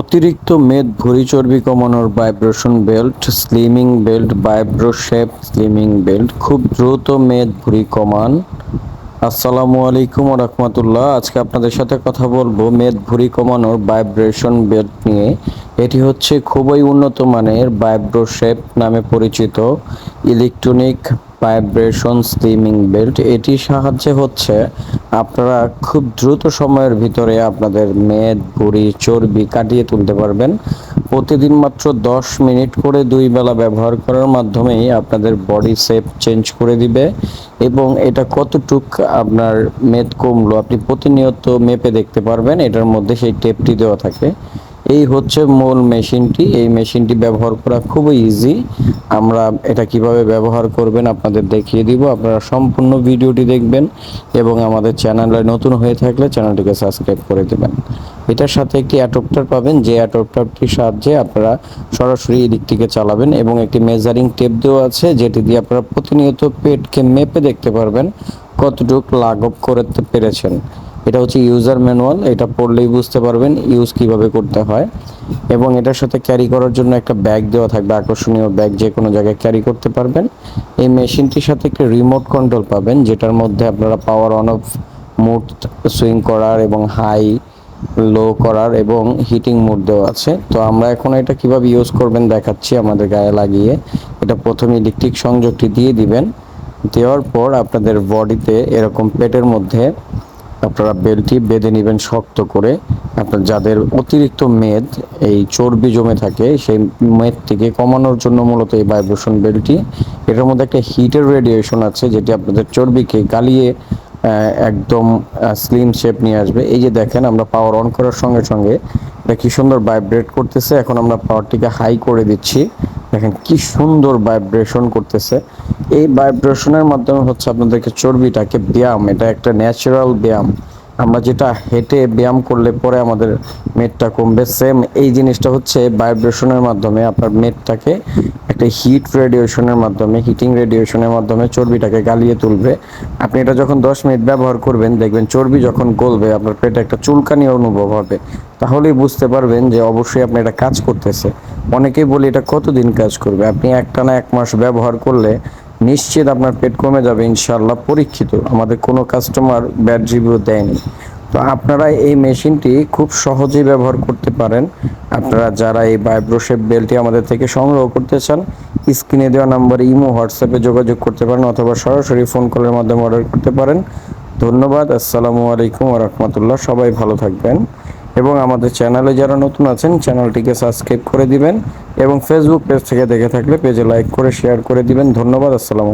অতিরিক্ত মেদ, ভুঁড়ি চর্বি কমানোর vibration belt, slimming belt vibro shape slimming belt. খুব দ্রুত মেদ, ভুঁড়ি কমান। আসসালামু আলাইকুম রহমতুল্লাহ। আজকে আপনাদের সাথে কথা বলব মেদ, ভুঁড়ি কমানোর ভাইব্রেশন বেল্ট নিয়ে। এটি হচ্ছে খুবই উন্নত মানের ভাইব্রো শেপ নামে পরিচিত। ইলেকট্রনিক ভাইব্রেশন স্লিমিং বেল্ট এটি সাহায্যে হচ্ছে আপনারা খুব দ্রুত সময়ের ভিতরে আপনাদের মেদ, ভুঁড়ি, চর্বি কাটিয়ে তুলতে পারবেন। প্রতিদিন মাত্র দশ মিনিট করে দুই বেলা ব্যবহার করার মাধ্যমেই আপনাদের বডি শেপ চেঞ্জ করে দিবে এবং এটা কতটুক আপনার মেদ কমলো আপনি প্রতিনিয়ত মেপে দেখতে পারবেন, এটার মধ্যে সেই টেপটি দেওয়া থাকে। এই হচ্ছে মূল মেশিনটি। এই মেশিনটি ব্যবহার করা খুবই ইজি আমরা এটা কীভাবে ব্যবহার করবেন আপনাদের দেখিয়ে দিব। আপনারা সম্পূর্ণ ভিডিওটি দেখবেন এবং আমাদের চ্যানেলে নতুন হয়ে থাকলে চ্যানেলটিকে সাবস্ক্রাইব করে দেবেন। এটার সাথে একটি অ্যাডপ্টার পাবেন। যে অ্যাডপ্টারটির সাহায্যে আপনারা সরাসরি এই দিকটিকে চালাবেন এবং একটি মেজারিং টেপ দেওয়া আছে, যেটি দিয়ে আপনারা প্রতিনিয়ত পেটকে মেপে দেখতে পারবেন কতটুকু লাঘব করতে পেরেছেন। এটা হচ্ছে ইউজার ম্যানুয়াল এটা পড়লেই বুঝতে পারবেন ইউজ কীভাবে করতে হয়। এবং এটার সাথে ক্যারি করার জন্য একটা ব্যাগ দেওয়া থাকবে, আকর্ষণীয় ব্যাগ যে কোনো জায়গায় ক্যারি করতে পারবেন। এই মেশিনটির সাথে একটা রিমোট কন্ট্রোল পাবেন, যেটার মধ্যে আপনারা power on off mood swing করার এবং হাই লো করার এবং হিটিং মোড দেওয়া আছে। তো আমরা এখন এটা কীভাবে ইউজ করবেন দেখাচ্ছি আমাদের গায়ে লাগিয়ে। এটা প্রথমে ইলেকট্রিক সংযোগটি দিয়ে দিবেন। দেওয়ার পর আপনাদের বডিতে এরকম পেটের মধ্যে আপনারা বেলটি বেঁধে নেবেন শক্ত করে। আপনার যাদের অতিরিক্ত মেদ, এই চর্বি জমে থাকে, সেই মেদটিকে কমানোর জন্য মূলত এই ভাইব্রেশন বেলটি। এটার মধ্যে একটা হিটের রেডিয়েশন আছে, যেটি আপনাদের চর্বিকে গালিয়ে একদম স্লিম শেপ নিয়ে আসবে। এই যে দেখেন, আমরা পাওয়ার অন করার সঙ্গে সঙ্গে এটা কি সুন্দর ভাইব্রেট করতেছে। এখন আমরা পাওয়ারটিকে হাই করে দিচ্ছি। দেখেন কি সুন্দর ভাইব্রেশন করতেছে। এই ভাইব্রেশনের মাধ্যমে হচ্ছে আপনাদেরকে চর্বিটাকে ব্যায়াম, এটা একটা ন্যাচারাল ব্যায়াম। আমরা যেটা হেঁটে ব্যায়াম করলে পরে আমাদের মেদটা কমবে। সেম এই জিনিসটা হচ্ছে ভাইব্রেশনের মাধ্যমে আপনার মেদটাকে একটা হিট রেডিয়েশনের মাধ্যমে হিটিং রেডিয়েশনের মাধ্যমে চর্বিটাকে গালিয়ে তুলবে। আপনি এটা যখন দশ মিনিট ব্যবহার করবেন, দেখবেন চর্বি যখন গলবে, আপনার পেটে একটা চুলকানি অনুভব হবে। তাহলেই বুঝতে পারবেন যে অবশ্যই আপনি এটা কাজ করতেছে। অনেকেই বলি, এটা কতদিন কাজ করবে? আপনি একটানা এক মাস ব্যবহার করলে নিশ্চিত আপনার পেট কমে যাবে ইনশাল্লাহ পরীক্ষিত। আমাদের কোনো কাস্টমার ব্যাড রিভিউ দেয়নি। তো আপনারা এই মেশিনটি খুব সহজেই ব্যবহার করতে পারেন। আপনারা যারা এই ভাইব্রোশেপ বেলটি আমাদের থেকে সংগ্রহ করতে চান, স্ক্রিনে দেওয়া নাম্বারে ইমো, হোয়াটসঅ্যাপে যোগাযোগ করতে পারেন অথবা সরাসরি ফোন কলের মাধ্যমে অর্ডার করতে পারেন। ধন্যবাদ, আসসালামু আলাইকুম রহমতুল্লাহ। সবাই ভালো থাকবেন। এবং আমাদের চ্যানেলে যারা নতুন আছেন, চ্যানেলটিকে সাবস্ক্রাইব করে দিবেন এবং ফেসবুক পেজ থেকে দেখে থাকলে পেজে লাইক করে শেয়ার করে দিবেন। ধন্যবাদ, আসসালামু